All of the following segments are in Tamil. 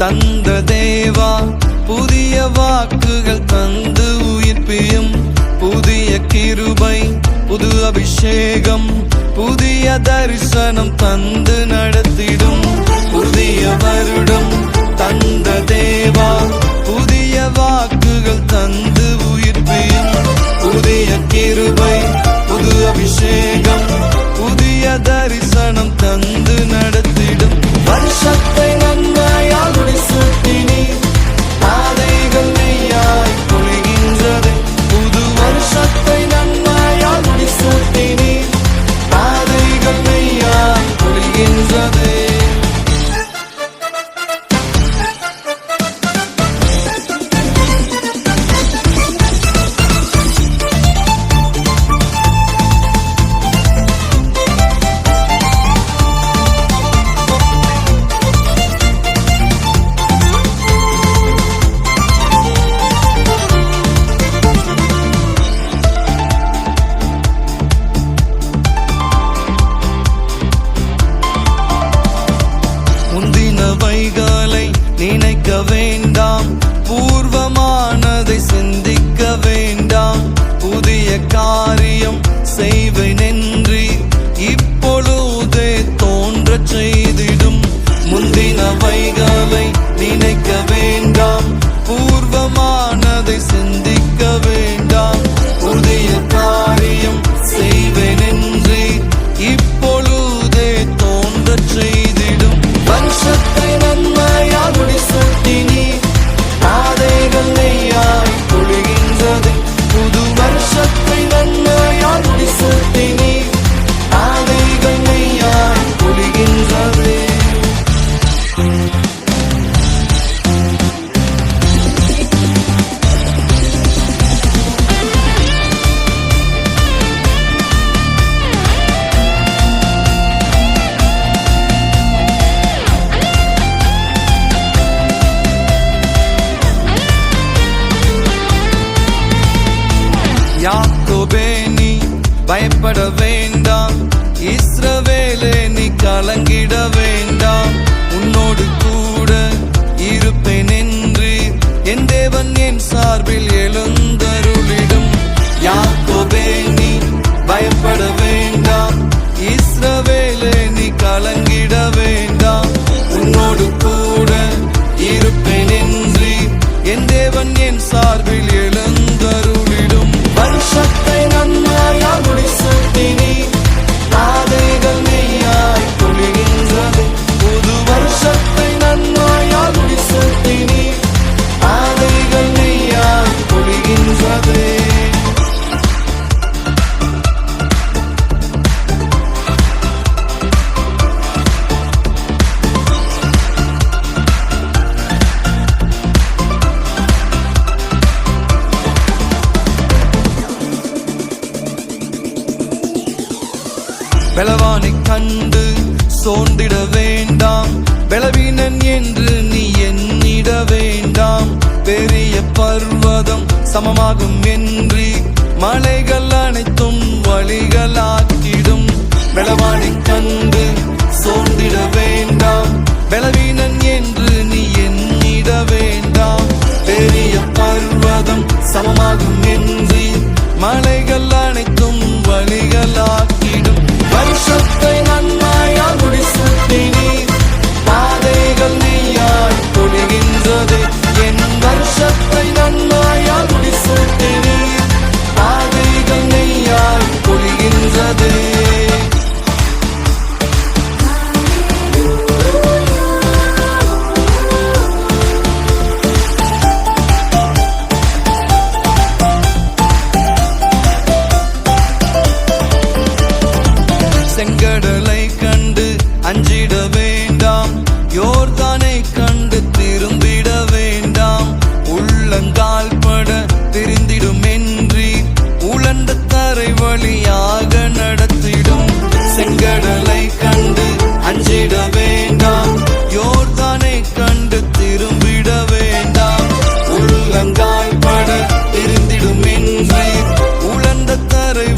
தந்த தேவா புதிய வாக்குகள் தந்து உயிர்ப்பியும் புதிய கிருபை புது அபிஷேகம் புதிய தரிசனம் தந்து நடத்திடும். புதிய வருடம் தந்த தேவா புதிய வாக்குகள் தந்து உயிர்ப்பியும் புதிய கிருபை புது அபிஷேகம் புதிய தரிசனம் தந்து நடத்திடும். வருஷத்தை நன்மையால் வேண்டாம். பூர்வமானதை சிந்திக்க வேண்டாம். புதிய காரியம் செய்வேன் என்று இப்பொழுதே தோன்ற செய்திடும். முந்தின வைகளை நினைக்க வேண்டாம். பூர்வமான யாக்கோபே நீ பயப்பட வேண்டாம். இஸ்ரவேலே நீ கலங்கிட வேண்டாம். உன்னோடு கூட இருப்பேன் என்று என் தேவன் என் சார்பில் பலவானை கண்டு சோர்ந்திட வேண்டாம். பலவீனன் என்று நீ எண்ணிட வேண்டாம். பெரிய பர்வதம் சமமாகும் என்று மலைகள் அனைத்தும் வழிகளாக்கிடும். பலவானை கண்டு சோர்ந்திட வேண்டாம். பலவீன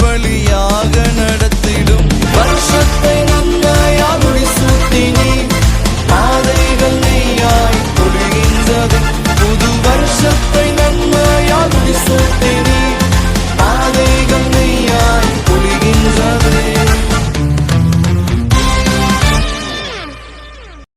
வழியாக நடத்த